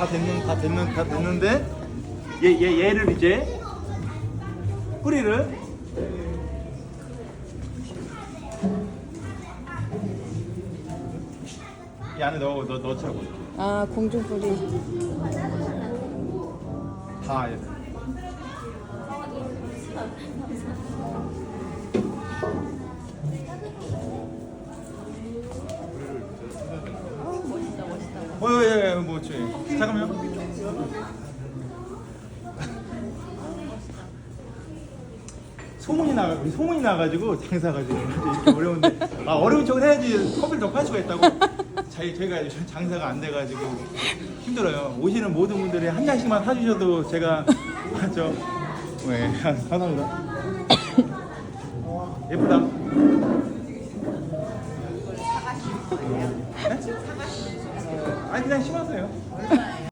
다 됐는 다 됐는 다 됐는데 얘 얘 얘를 이제 뿌리를 이 안에 넣어 넣 넣자고 이렇게 아 공중 뿌리. 다이렇게. 어, 예, 예, 뭐, 저, 잠깐만요. 소문이 나, 소문이 나가지고 장사가 지금 이렇게 어려운데, 아 어려운 척을 해야지 커피를 더 팔 수가 있다고. 저희 저희가 요즘 장사가 안 돼가지고 힘들어요. 오시는 모든 분들이 한 잔씩만 사주셔도 제가 맞죠? 네, 감사합니다. 예쁘다. 네? 아니 그냥 심었어요.